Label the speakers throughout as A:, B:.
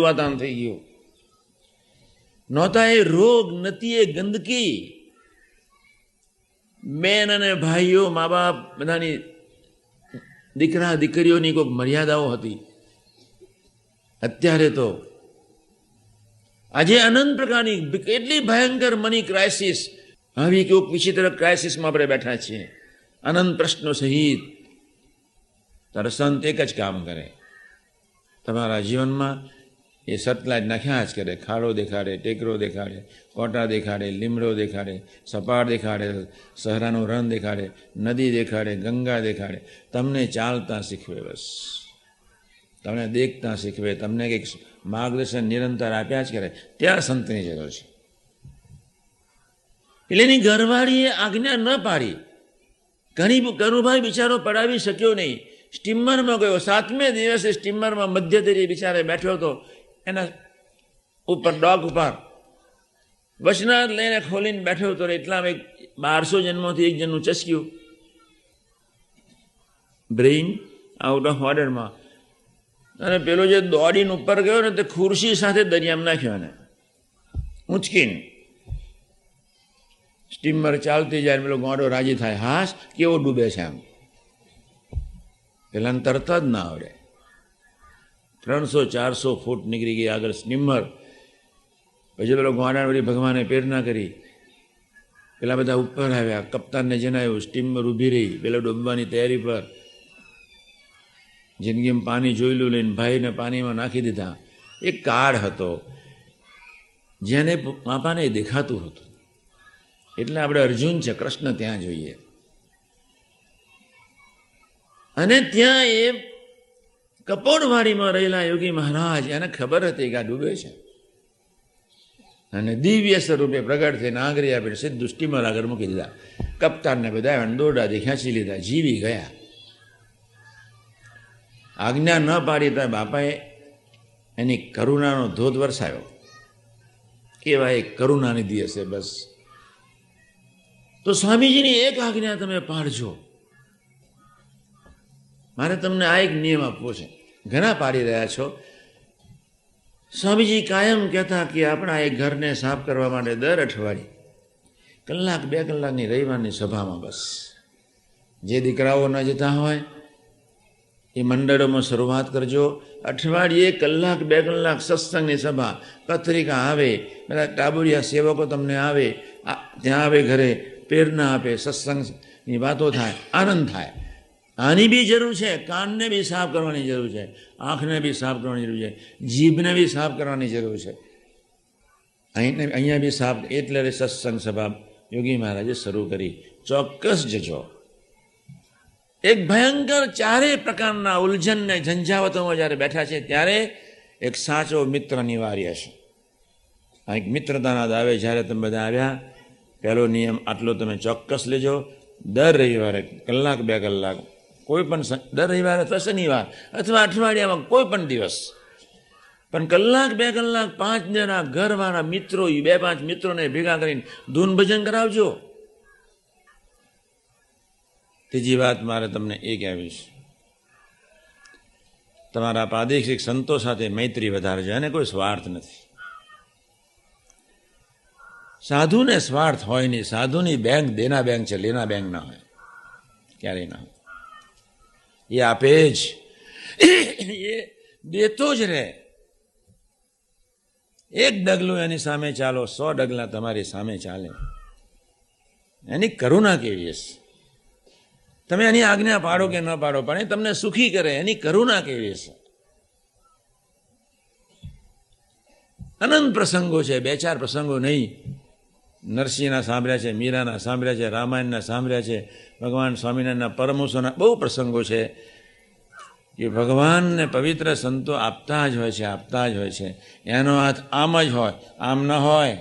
A: ગંદુ થઈ ગયું. નહોતા એ રોગ, નથી એ ગંદકી. બેન અને ભાઈઓ મા બાપ બધાની દીકરા, દીકરીઓની કોઈક મર્યાદાઓ હતી. અત્યારે તો આજે અનંત પ્રકારની કેટલી ભયંકર મની ક્રાઇસિસ આવી કોઈક વિચિત્ર ક્રાઇસિસમાં આપણે બેઠા છીએ. અનંત પ્રશ્નો સહિત. તારો સંત એક જ કામ કરે. તમારા જીવનમાં એ સતલાજ નાખ્યા જ કરે. ખાડો દેખાડે, ટેકરો દેખાડે, કોટા દેખાડે, લીમડો દેખાડે, સપાટ દેખાડે, સહરાનું રણ દેખાડે, નદી દેખાડે, ગંગા દેખાડે. તમને ચાલતા શીખવે બસ. તમને દેખતા શીખવે. તમને કંઈક માર્ગદર્શન નિરંતર આપ્યા જ કરે. ત્યાં સંતની જરૂર છે. એટલે એની ઘરવાળીએ આજ્ઞા ન પાડી. ઘણી કરુભાઈ બિચારો પડાવી શક્યો નહીં. સ્ટીમરમાં ગયો. સાતમે દિવસે સ્ટીમરમાં મધ્યધરી બિચારે બેઠો હતો. એના ઉપર ડોગ ઉપર. વચનાથ લઈને ખોલીને બેઠો હતો એટલામાં એક બારસો જન્મોથી એક જણનું ચસક્યું. બ્રેઇન આઉટ ઓફ ઓર્ડરમાં અને પેલો જે દોડીને ઉપર ગયો ને તે ખુરશી સાથે દરિયામાં નાખ્યો ને ઊંચકીને. સ્ટીમર ચાલતી જાય પેલો ગોડો રાજી થાય. હાશ કેવો ડૂબે છે આમ. પેલાને તરત જ ના આવડે. ત્રણસો, ચારસો ફૂટ નીકળી ગઈ આગળ સ્ટીમર પછી પેલો ગોડા વળી ભગવાને પ્રેરણા કરી. પેલા બધા ઉપર આવ્યા. કપ્તાનને જણાવ્યું, સ્ટીમર ઊભી રહી. પેલા ડૂબવાની તૈયારી પર. જિંદગીમાં પાણી જોયેલું લઈને ભાઈને પાણીમાં નાખી દીધા. એક કાળ હતો જેને બાપાને દેખાતું હતું. એટલે આપણે અર્જુન છે, કૃષ્ણ ત્યાં જોઈએ. અને ત્યાં એ કપોળવાડીમાં રહેલા યોગી મહારાજ, એને ખબર હતી કે આ ડૂબે છે. અને દિવ્ય સ્વરૂપે પ્રગટ થઈને આંગળી આપીને સીધું સ્ટીમર આગળ મૂકી દીધા. કપ્તાનને બધા દોરડાથી ખેંચી લીધા, જીવી ગયા. આજ્ઞા ન પાડી તો બાપાએ એની કરુણાનો ધોધ વરસાયો કેવા એક કરુણા નિધિ હશે બસ. તો સ્વામીજીની એક આજ્ઞા તમે પાડજો. મારે તમને આ એક નિયમ આપવો છે. ઘણા પાડી રહ્યા છો. સ્વામીજી કાયમ કહેતા કે આપણા એ ઘરને સાફ કરવા માટે દર અઠવાડિયે કલાક બે કલાકની રવિવારની સભામાં બસ. જે દીકરાઓ ન જતા હોય, એ મંડળોમાં શરૂઆત કરજો. અઠવાડિયે કલાક બે કલાક સત્સંગની સભા, પત્રિકા આવે, બધા ટાબુરિયા સેવકો તમને આવે ત્યાં આવે ઘરે પ્રેરણા આપે સત્સંગની વાતો થાય, આનંદ થાય. આની બી જરૂર છે, કાનને બી સાફ કરવાની જરૂર છે, આંખને બી સાફ કરવાની જરૂર છે, જીભને બી સાફ કરવાની જરૂર છે. અહીં અહીંયા બી સાફ એટલે સત્સંગ સભા યોગી મહારાજે શરૂ કરી. ચોક્કસ જજો. એક ભયંકર ચારેય પ્રકારના ઉલઝનને ઝંઝાવતોમાં જ્યારે બેઠા છે, ત્યારે એક સાચો મિત્ર અનિવાર્ય છે. આ એક મિત્રતાના દાવે જ્યારે તમે બધા આવ્યા, પહેલો નિયમ આટલો તમે ચોક્કસ લેજો. દર રવિવારે કલાક બે કલાક કોઈ પણ દર રવિવાર અથવા શનિવાર અથવા અઠવાડિયામાં કોઈ પણ દિવસ. પણ કલાક બે કલાક પાંચ જણા ઘરવાળા મિત્રો બે પાંચ મિત્રોને ભેગા કરીને ધૂન ભજન કરાવજો. ત્રીજી વાત મારે તમને એ કહેવી છે. તમારા પ્રાદેશિક સંતો સાથે મૈત્રી વધારજો અને કોઈ સ્વાર્થ નથી. સાધુને સ્વાર્થ હોય નહીં, સાધુની બેંક દેના બેંક છે, લેના બેંક ના હોય, ક્યારેય ના હોય. એ આપે જ એ દેતો જ રહે એક ડગલું એની સામે ચાલો સો ડગલા તમારી સામે ચાલે એની કરુણા કેવી હશે તમે એની આજ્ઞા પાડો કે ન પાડો પણ એ તમને સુખી કરે એની કરુણા કેવી હશે અનંત પ્રસંગો છે બે ચાર પ્રસંગો નહીં નરસિંહના સાંભળ્યા છે, મીરાના સાંભળ્યા છે, રામાયણના સાંભળ્યા છે, ભગવાન સ્વામિનારાયણના પરમોસોના બહુ પ્રસંગો છે કે ભગવાનને પવિત્ર સંતો આપતા જ હોય છે, આપતા જ હોય છે. એનો હાથ આમ જ હોય, આમ ન હોય,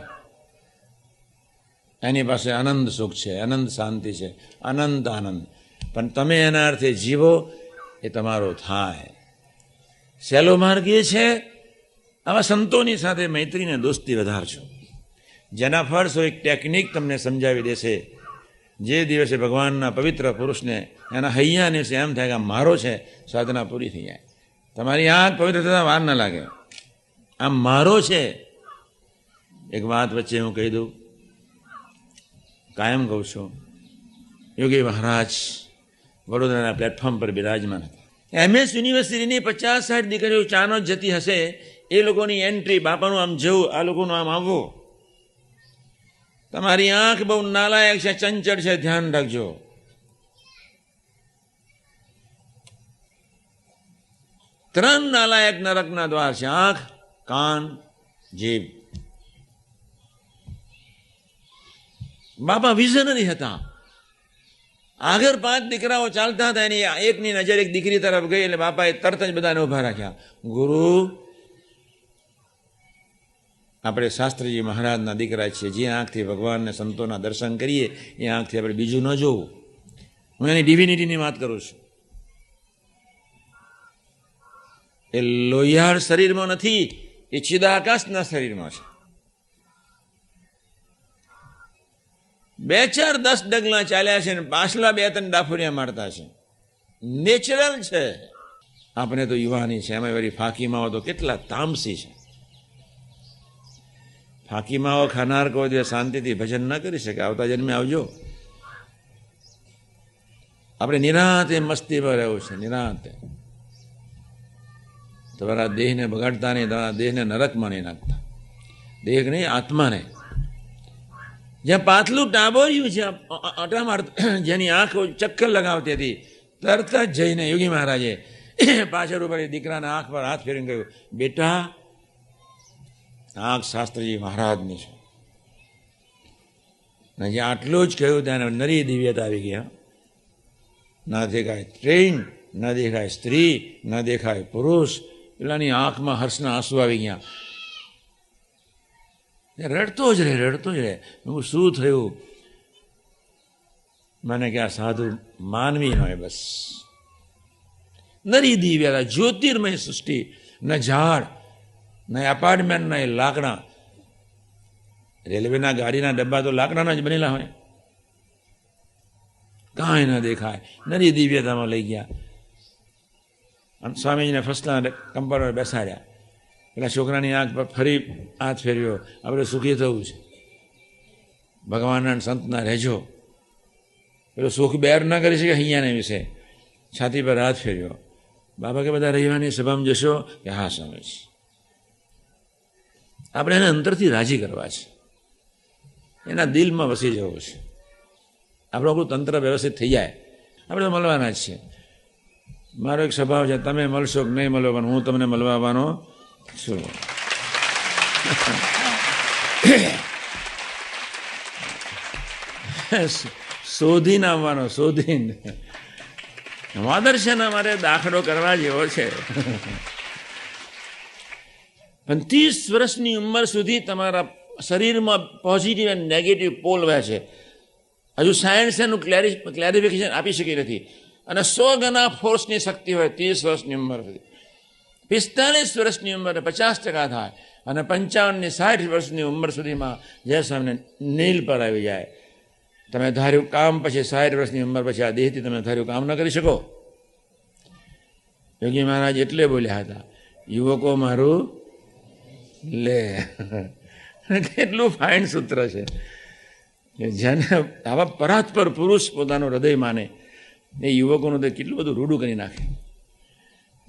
A: એની પાસે આનંદ સુખ છે, આનંદ શાંતિ છે અનંત આનંદ. પણ તમે એના અર્થે જીવો એ તમારો થાય. સહેલો માર્ગ એ છે, આવા સંતોની સાથે મૈત્રીને દોસ્તી વધારજો. જેના ફળસો એક ટેકનિક તમને સમજાવી દેશે. જે દિવસે ભગવાનના પવિત્ર પુરુષને એના હૈયાને દિવસે એમ થાય કે મારો છે, સાધના પૂરી થઈ જાય. તમારી આંખ પવિત્ર થતા વાર ન લાગે. આમ મારો છે. એક વાત વચ્ચે હું કહી દઉં. કાયમ કહું છું. યોગી મહારાજ વડોદરાના પ્લેટફોર્મ પર બિરાજમાન હતા. એમએસ યુનિવર્સિટીની પચાસ સાઠ દીકરીઓ ચાનો જતી હશે, એ લોકોની એન્ટ્રી બાપાનું આમ જવું, આ લોકોનું આમ આવવું. તમારી આંખ બહુ નાલાયક છે, ચંચળ છે, ધ્યાન રાખજો. ત્રણ નાલાયક નરકના દ્વાર છે, આંખ, કાન, જીભ. બાપા વિઝનરી હતા. આગળ પાંચ દીકરાઓ ચાલતા હતા, એની એકની નજર એક દીકરી તરફ ગઈ, એટલે બાપાએ તરત જ બધાને ઊભા રાખ્યા. ગુરુ આપણે શાસ્ત્રીજી મહારાજના દીકરા છીએ. જે આંખથી ભગવાનને સંતોના દર્શન કરીએ, એ આંખથી આપણે બીજું ન જોવું. હું એની ડિવિનિટીની વાત કરું છું. એ લોહિયાળ શરીરમાં નથી, એ ચિદાકાશના શરીરમાં છે. બે ચાર દસ ડગલા ચાલ્યા છે ને પાછલા બે ત્રણ ડાફોરિયા મારતા છે. નેચરલ છે. આપણે તો યુવાની છે એમાં વળી ફાંકીમાં તો કેટલા તામસી છે. ફાંકીમાઓ ખાનાર કોઈ દિવસ શાંતિથી ભજન ન કરી શકે, આવતા જન્મે આવજો. આપણે નિરાંતે મસ્તીમાં રહેવું છે, નિરાંતે. તમારા દેહને બગાડતા નહીં, તમારા દેહને નરકમાં નહીં નાખતા. દેહ નહીં આત્માને જ્યાં પાતળું ટાબોર્યું છે અટા માર જેની આંખ ચક્કર લગાવતી હતી, તરત જ જઈને યોગી મહારાજે પાછળ ઉપર દીકરાના આંખ પર હાથ ફેરીને કહ્યું, બેટા આંખ શાસ્ત્રીજી મહારાજની છે. ને જ્યાં આટલું જ કહ્યું ત્યાં નરી દિવ્યતા આવી ગયા ના દેખાય ટ્રેન ન દેખાય સ્ત્રી, ન દેખાય પુરુષ. પેલાની આંખમાં હર્ષના આંસુ આવી ગયા. રડતો જ રહે, રડતો જ રહે. હું શું થયું? મને કે આ સાધુ માનવી હોય બસ. નરી દિવ્યતા, જ્યોતિર્મય સૃષ્ટિ, ન ઝાડ ન એપાર્ટમેન્ટ નહીં, લાકડા. રેલવેના ગાડીના ડબ્બા તો લાકડાના જ બનેલા હોય. કાંઈ ન દેખાય. નરી દિવ્યતામાં લઈ ગયા. અને સ્વામીજીને ફસલા કમ્પાઉન્ડર બેસાડ્યા. પેલા છોકરાની આંખ પર ફરી હાથ ફેરવ્યો. આપણે સુખી થવું છે. ભગવાનના સંતના રહેજો. પેલો સુખ બેર ન કરી શકે અહીંયાને વિશે છાતી પર હાથ ફેર્યો બાબા કે, બધા રહીવાની સભામાં જશો? કે, હા, સ્વામીજી. આપણે એને અંતરથી રાજી કરવા છે. એના દિલમાં વસી જવું છે. આપણું આપણું તંત્ર વ્યવસ્થિત થઈ જાય. આપણે મળવાના જ છીએ. મારો એક સ્વભાવ છે, તમે મળશો કે નહીં મળો, પણ હું તમને મળવા આવવાનો છું. શોધીને આવવાનો, શોધીને. ને અમારે દાખલો કરવા જેવો છે. પણ ત્રીસ વર્ષની ઉંમર સુધી તમારા શરીરમાં પોઝિટિવ એન્ડ નેગેટિવ પોલ વહે છે. હજુ સાયન્સ એનું ક્લેરિફિકેશન આપી શકી નથી. અને સો ગણા ફોર્સની શક્તિ હોય ત્રીસ વર્ષની ઉંમર સુધી. પિસ્તાલીસ વર્ષની ઉંમરે પચાસ ટકા થાય. અને પંચાવનની સાઠ વર્ષની ઉંમર સુધીમાં જે સામે નીલ પર આવી જાય. તમે ધાર્યું કામ પછી સાઠ વર્ષની ઉંમર પછી આ દેહથી તમે ધાર્યું કામ ન કરી શકો. યોગી મહારાજ એટલે બોલ્યા હતા, યુવકો મારું લે. કેટલું ફાઇન સૂત્ર છે. જેને આવા પરાત્પર પુરુષ પોતાનું હૃદય માને, એ યુવકોનું તો કેટલું બધું રૂડું કરી નાખે.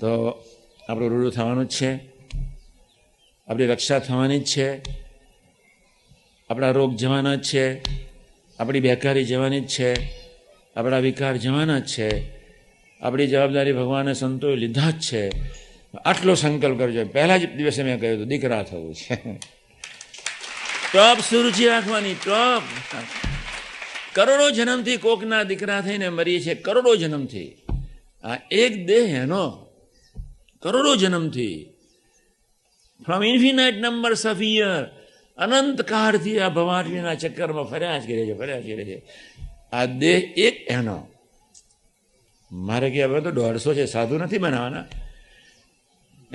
A: તો આપણું રૂડું થવાનું જ છે. આપણી રક્ષા થવાની જ છે. આપણા રોગ જવાના જ છે. આપણી બેકારી જવાની જ છે. આપણા વિકાર જવાના જ છે. આપણી જવાબદારી ભગવાને સંતોએ લીધા જ છે. આટલો સંકલ્પ કરજો. પહેલા જ દિવસે મેં કહ્યું હતું, દીકરા થવું છે. ટોપ સુરુચિ રાખવાની, ટોપ. કરોડો જન્મથી કોકના દીકરા થઈને મરીએ છીએ, કરોડો જન્મથી. આ એક દેહ એનો, કરોડો જન્મથી. From infinite numbers of year અનંત કાળથી આ ભવાટવીના ચક્કરમાં ફર્યા જ કરે છે, ફર્યા જ કરે છે. આ દેહ એક એનો. મારે કે હવે તો દોઢસો છે, સાધુ નથી બનાવવાના.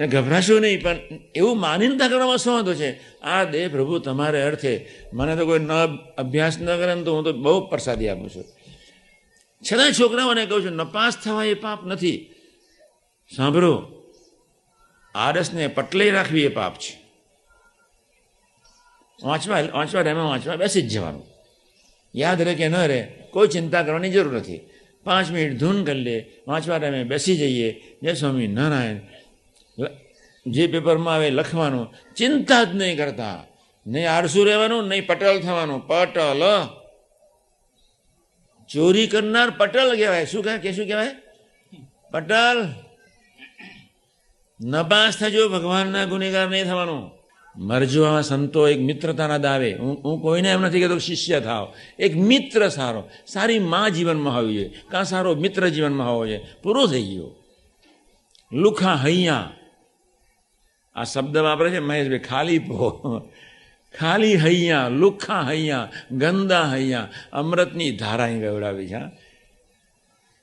A: ગભરાશો નહીં, પણ એવું માનીનતા કરવામાં શું વાંધો છે? આ દેહ પ્રભુ, તમારે અર્થે. મને તો કોઈ ન અભ્યાસ ન કરે તો હું તો બહુ પ્રસાદી આપું છું. છતાં છોકરાઓને કહું છું, નપાસ થવા એ પાપ નથી. સાંભળો આરસને પટલે રાખવી એ પાપ છે. વાંચવા વાંચવા ટાઈમે વાંચવા બેસી જ જવાનું. યાદ રહે કે ન રહે, કોઈ ચિંતા કરવાની જરૂર નથી. પાંચ મિનિટ ધૂન કરી લે, વાંચવા ટાઈમે બેસી જઈએ. જય સ્વામી નારાયણ. જે પેપરમાં આવે લખવાનું. ચિંતા જ નહીં કરતા. નહીં આળસુ રહેવાનું, નહીં પટલ થવાનું. પટલ. ચોરી કરનાર પટલ કહેવાય. શું કહે કે શું કહેવાય? પટલ. નપાસ થજો, ભગવાનના ગુનેગાર નહીં થવાનું. મરજો આવા સંતો એક મિત્રતાના દાવે. હું હું કોઈને એમ નથી કહેતો શિષ્ય થાવ એક મિત્ર સારો. સારી મા જીવનમાં હોવી જોઈએ. કાં સારો મિત્ર જીવનમાં હોવો જોઈએ. પૂરો થઈ ગયો. લુખા હૈયા. આ શબ્દ વાપરે છે મહેશભાઈ ખાલી પો. ખાલી હૈયા, લુખા હૈયા, ગંદા હૈયા, અમૃતની ધારા અહીં વેવડાવી છે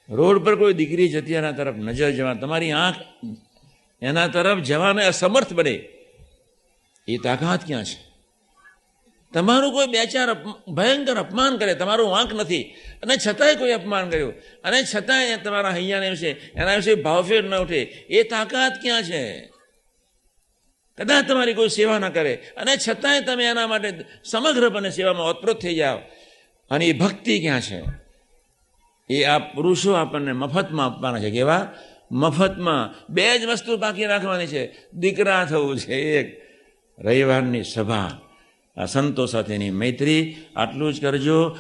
A: રોડ પર કોઈ દીકરી જતી એના તરફ નજર જવા, તમારી આંખ એના તરફ જવાને અસમર્થ બને. એ તાકાત ક્યાં છે? તમારું કોઈ બે ચાર ભયંકર અપમાન કરે, તમારું વાંક નથી. અને છતાંય કોઈ અપમાન કર્યું. અને છતાંય તમારા હૈયાને વિશે એના વિશે ભાવફેર ન ઉઠે. એ તાકાત ક્યાં છે? કદાચ તમારી કોઈ સેવા ન કરે. અને છતાંય તમે એના માટે સમગ્રપણે સેવામાં ઓતપ્રોત થઈ જાઓ. અને એ ભક્તિ ક્યાં છે? એ આ પુરુષો આપણને મફતમાં આપવાના છે. કેવા? મફતમાં. બે જ વસ્તુ બાકી રાખવાની છે. દીકરા થવું છે એક. રવિવારની સભા. આ સંતો સાથેની મૈત્રી. આટલું જ કરજો.